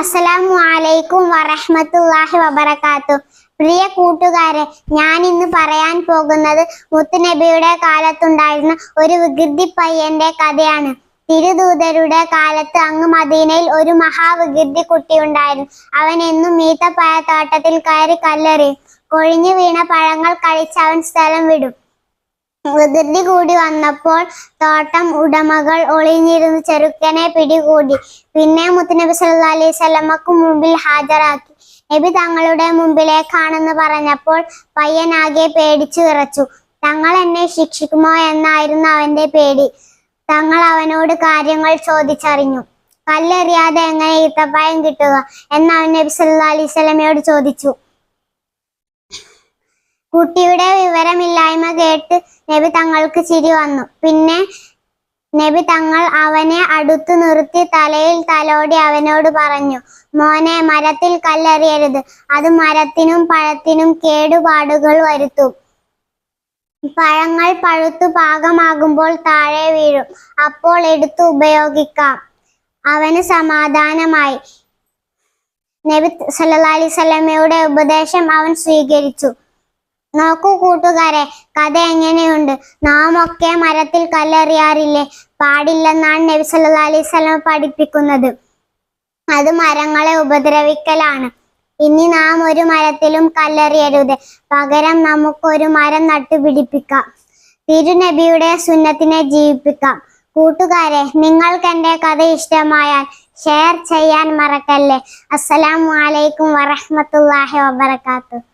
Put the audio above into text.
അസ്സലാമു അലൈക്കും വറഹ്മത്തുള്ളാഹി വബറകാത്തു. പ്രിയ കൂട്ടുകാരെ ഞാൻ ഇന്ന് പറയാൻ പോകുന്നത് മുത്തുനബിയുടെ കാലത്തുണ്ടായിരുന്ന ഒരു വികൃതി പയ്യന്റെ കഥയാണ്. തിരുദൂതരുടെ കാലത്ത് അങ്ങ് മദീനയിൽ ഒരു മഹാവികൃതി കുട്ടി ഉണ്ടായിരുന്നു അവൻ എന്നും മീത്തപ്പഴത്തോട്ടത്തിൽ കയറി കല്ലെറിയും. കൊഴിഞ്ഞു വീണ പഴങ്ങൾ കഴിച്ച് അവൻ സ്ഥലം വിടും. വികൃതി കൂടി വന്നപ്പോൾ തോട്ടം ഉടമകൾ ഒളിഞ്ഞിരുന്ന് ചെറുക്കനെ പിടികൂടി. പിന്നെ മുത്തുനബി സല്ലു അലൈഹി സ്വലമക്ക് മുമ്പിൽ ഹാജരാക്കി. നബി തങ്ങളുടെ മുമ്പിലേക്കാണെന്ന് പറഞ്ഞപ്പോൾ പയ്യനാകെ പേടിച്ചു വിറച്ചു. തങ്ങൾ എന്നെ ശിക്ഷിക്കുമോ എന്നായിരുന്നു അവന്റെ പേടി. തങ്ങൾ അവനോട് കാര്യങ്ങൾ ചോദിച്ചറിഞ്ഞു. കല്ലെറിയാതെ എങ്ങനെ ഈത്തപ്പായം കിട്ടുക? എന്ന് അവൻ നബി സല്ലു അലൈഹി സ്വലമയോട് ചോദിച്ചു. കുട്ടിയുടെ വിവരമില്ലായ്മ കേട്ട് നബി തങ്ങൾക്ക് ചിരി വന്നു. പിന്നെ നബി തങ്ങൾ അവനെ അടുത്തു നിർത്തി തലയിൽ തലോടി അവനോട് പറഞ്ഞു മോനെ മരത്തിൽ കല്ലെറിയരുത്. അത് മരത്തിനും പഴത്തിനും കേടുപാടുകൾ വരുത്തും. പഴങ്ങൾ പഴുത്തു പാകമാകുമ്പോൾ താഴെ വീഴും. അപ്പോൾ എടുത്തു ഉപയോഗിക്കാം. അവന് സമാധാനമായി. നബി സല്ലല്ലാഹി വസല്ലമയുടെ ഉപദേശം അവൻ സ്വീകരിച്ചു. നോക്കൂ കൂട്ടുകാരെ കഥ എങ്ങനെയുണ്ട്? നാം ഒക്കെ മരത്തിൽ കല്ലെറിയാറില്ലേ? പാടില്ലെന്നാണ് നബി സല്ലല്ലാഹു അലൈഹി വസല്ലം പഠിപ്പിക്കുന്നത്. അത് മരങ്ങളെ ഉപദ്രവിക്കലാണ്. ഇനി നാം ഒരു മരത്തിലും കല്ലെറിയരുത്. പകരം നമുക്കൊരു മരം നട്ടുപിടിപ്പിക്കാം. തിരുനബിയുടെ സുന്നത്തിനെ ജീവിപ്പിക്കാം. കൂട്ടുകാരെ നിങ്ങൾക്ക് എന്റെ കഥ ഇഷ്ടമായാൽ ഷെയർ ചെയ്യാൻ മറക്കല്ലേ? അസ്സലാമു അലൈക്കും വറഹ്മത്തുള്ളാഹി വബറകാതുഹു.